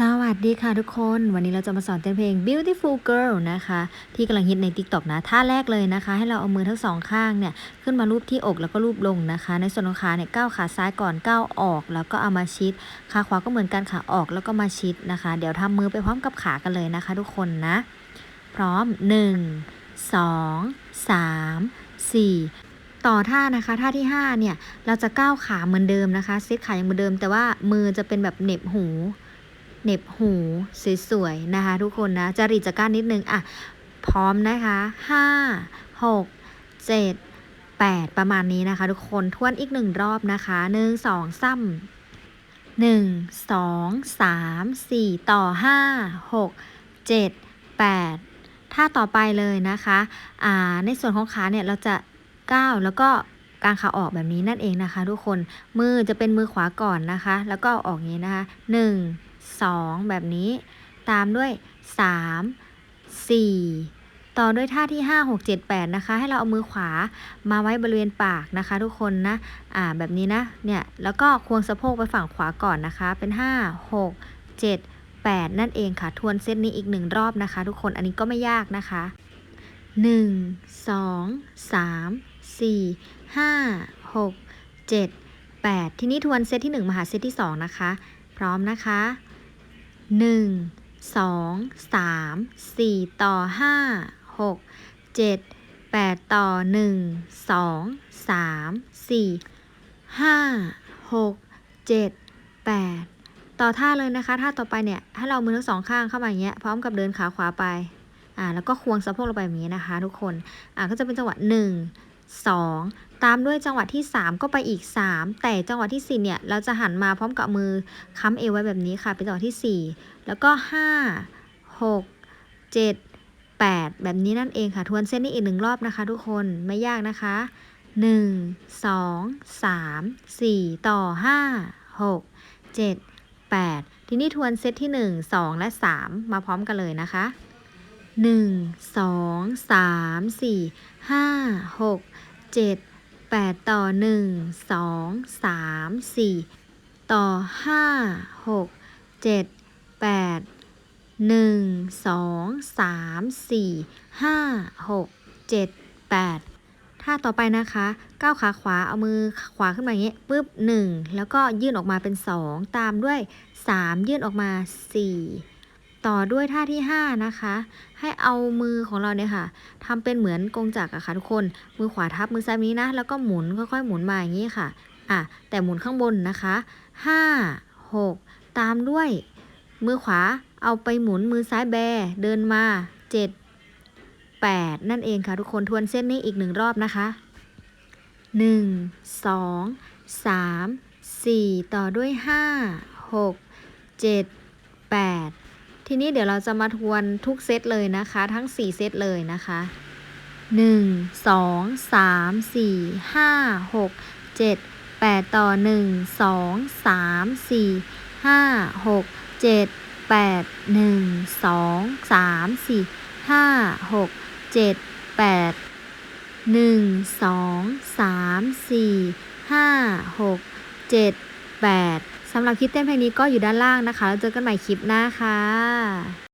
สวัสดีค่ะทุกคน วันนี้เราจะมาสอนเต้นเพลง Beautiful Girl นะคะ ที่กำลังฮิตใน TikTok นะท่าแรกเลยนะคะ ให้เราเอามือทั้งสองข้างเนี่ย ขึ้นมารูปที่อกแล้วก็รูปลงนะคะ ในส่วนของขาเนี่ยก้าวขาซ้ายก่อนก้าวออก แล้วก็เอามาชิดขาขวาก็เหมือนกันขาออกแล้วก็มาชิดนะคะ เดี๋ยวทำมือไปพร้อมกับขากันเลยนะคะ ทุกคนนะ พร้อม 1 2 3 4ต่อท่านะคะท่าที่ 5 เนี่ย เราจะก้าวขาเหมือนเดิมนะคะเซตขาอยังเหมือนเดิม แต่ว่ามือจะเป็นแบบเหน็บหู เน็บหูสวยๆนะคะ ทุกคนนะจริตจักร้านนิดนึงอะพร้อมนะคะห้าหกเจ็ดแปดประมาณนี้นะคะ ทุกคนทวนอีกหนึ่งรอบนะคะหนึ่งสองซ้ำหนึ่งสองสามสี่ต่อห้าหกเจ็ดแปดท่าต่อไปเลยนะคะอ่าในส่วนของขาเนี่ยเราจะก้าวแล้วก็กางขาออกแบบนี้นั่นเองนะคะ ทุกคนมือจะเป็นมือขวาก่อนนะคะ แล้วก็ออกอย่างนี้นะคะหนึ่ง 2 แบบนี้ ตามด้วย 3 4 ต่อด้วยท่าที่ 5 6 7 8 นะคะ ให้เราเอามือขวามาไว้บริเวณปากนะคะ ทุกคนนะ อ่าแบบนี้นะ เนี่ย แล้วก็ควงสะโพกไปฝั่งขวาก่อนนะคะ เป็น 5 6 7 8 นั่นเองค่ะ ทวนเซตนี้อีกหนึ่งรอบนะคะ ทุกคน อันนี้ก็ไม่ยากนะคะ 1 2 3 4 5 6 7 8 ทีนี้ทวนเซตที่ 1 มาหาเซตที่ 2 นะคะ พร้อมนะคะ หนึ่งสองสามสี่ต่อห้าหกเจ็ดแปดต่อหนึ่งสองสามสี่ห้าหกเจ็ดแปดต่อท่าเลยนะคะท่าต่อไปเนี่ยให้เรามือทั้งสองข้างเข้ามาอย่างเงี้ยพร้อมกับเดินขาขวาไปอ่าแล้วก็ควงสะโพกลงไปแบบนี้นะคะ ทุกคนอ่าก็จะเป็นจังหวะหนึ่ง สองตามด้วยจังหวะที่ 3 ก็ไปอีก 3 แต่จังหวะที่ 4 เนี่ย เราจะหันมาพร้อมกับมือค้ำเอวไว้แบบนี้ค่ะ เป็นจังหวะที่ 4 แล้วก็ 5 6 7 8 แบบนี้นั่นเองค่ะ ทวนเส้นนี้อีกหนึ่งรอบนะคะ ทุกคนไม่ยากนะคะ 1 2 3 4 ต่อ 5 6 7 8 ทีนี้ทวนเซตที่ 1 2 และ 3 มาพร้อมกันเลยนะคะ 1 2 3 4 5 6 7 8 ต่อ 1 2 3 4 ต่อ 5 6 7 8 1 2 3 4 5 6 7 8 ท่าต่อไปนะคะก้าวขาขวาเอามือขวาขึ้นมาอย่างเงี้ยปุ๊บ 1 แล้วก็ยื่นออกมาเป็น 2 ตามด้วย 3 ยื่นออกมา 4 ต่อด้วยท่าที่ 5 นะคะ ให้เอามือของเราเนี่ยค่ะทำเป็นเหมือนกงจักรอะค่ะทุกคน มือขวาทับมือซ้ายนี้นะ แล้วก็หมุนค่อยๆ หมุนมาอย่างนี้ค่ะ อะ แต่หมุนข้างบนนะคะ 5 6 ตามด้วย มือขวาเอาไปหมุนมือซ้ายแบ เดินมา 7 8 นั่นเองค่ะทุกคนทวนเส้นนี้อีกหนึ่งรอบนะคะ 1 2 3 4 ต่อด้วย 5 6 7 8 ทีนี้เดี๋ยวเราจะมาทวนทุกเซตเลยนะคะ ทั้ง 4 เซตเลยนะคะ 1 2 3 4 5 6 7 8 ต่อ 1 2 3 4 5 6 7 8 1 2 3 4 5 6 7 8 1 2 3 4 5 6 7 8 สำหรับคลิปเต้นเพลงนี้ก็อยู่ด้านล่างนะคะแล้วเจอกันใหม่คลิปหน้าค่ะ